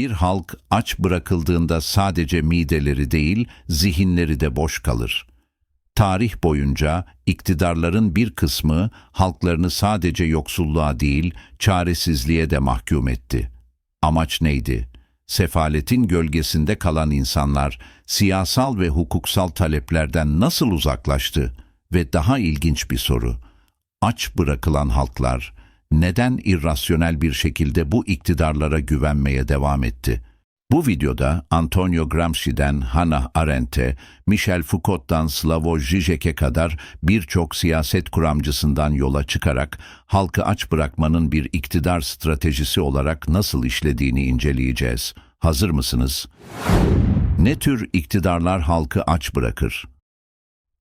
Bir halk aç bırakıldığında sadece mideleri değil, zihinleri de boş kalır. Tarih boyunca iktidarların bir kısmı halklarını sadece yoksulluğa değil, çaresizliğe de mahkum etti. Amaç neydi? Sefaletin gölgesinde kalan insanlar siyasal ve hukuksal taleplerden nasıl uzaklaştı? Ve daha ilginç bir soru. Aç bırakılan halklar neden irrasyonel bir şekilde bu iktidarlara güvenmeye devam etti? Bu videoda Antonio Gramsci'den Hannah Arendt'e, Michel Foucault'tan Slavoj Žižek'e kadar birçok siyaset kuramcısından yola çıkarak halkı aç bırakmanın bir iktidar stratejisi olarak nasıl işlediğini inceleyeceğiz. Hazır mısınız? Ne tür iktidarlar halkı aç bırakır?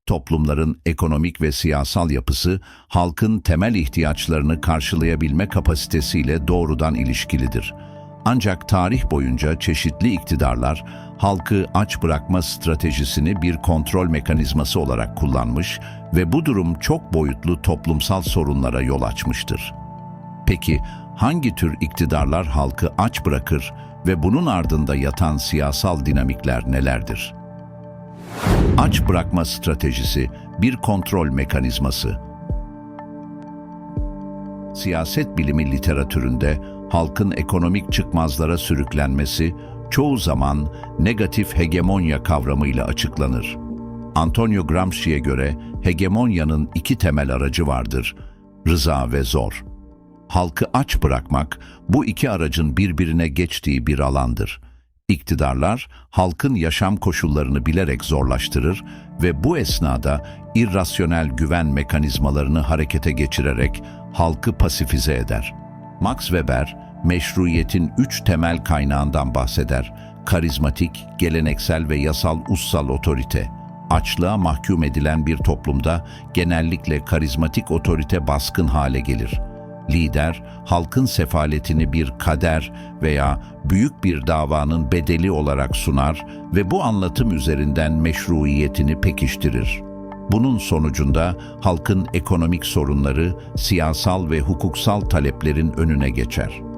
Toplumların ekonomik ve siyasal yapısı halkın temel ihtiyaçlarını karşılayabilme kapasitesiyle doğrudan ilişkilidir. Ancak tarih boyunca çeşitli iktidarlar halkı aç bırakma stratejisini bir kontrol mekanizması olarak kullanmış ve bu durum çok boyutlu toplumsal sorunlara yol açmıştır. Peki hangi tür iktidarlar halkı aç bırakır ve bunun ardında yatan siyasal dinamikler nelerdir? Aç bırakma stratejisi bir kontrol mekanizması. Siyaset bilimi literatüründe halkın ekonomik çıkmazlara sürüklenmesi çoğu zaman negatif hegemonya kavramıyla açıklanır. Antonio Gramsci'ye göre hegemonyanın iki temel aracı vardır, rıza ve zor. Halkı aç bırakmak bu iki aracın birbirine geçtiği bir alandır. İktidarlar halkın yaşam koşullarını bilerek zorlaştırır ve bu esnada irrasyonel güven mekanizmalarını harekete geçirerek halkı pasifize eder. Max Weber, meşruiyetin üç temel kaynağından bahseder. Karizmatik, geleneksel ve yasal ussal otorite. Açlığa mahkum edilen bir toplumda genellikle karizmatik otorite baskın hale gelir. Lider, halkın sefaletini bir kader veya büyük bir davanın bedeli olarak sunar ve bu anlatım üzerinden meşruiyetini pekiştirir. Bunun sonucunda halkın ekonomik sorunları, siyasal ve hukuksal taleplerin önüne geçer.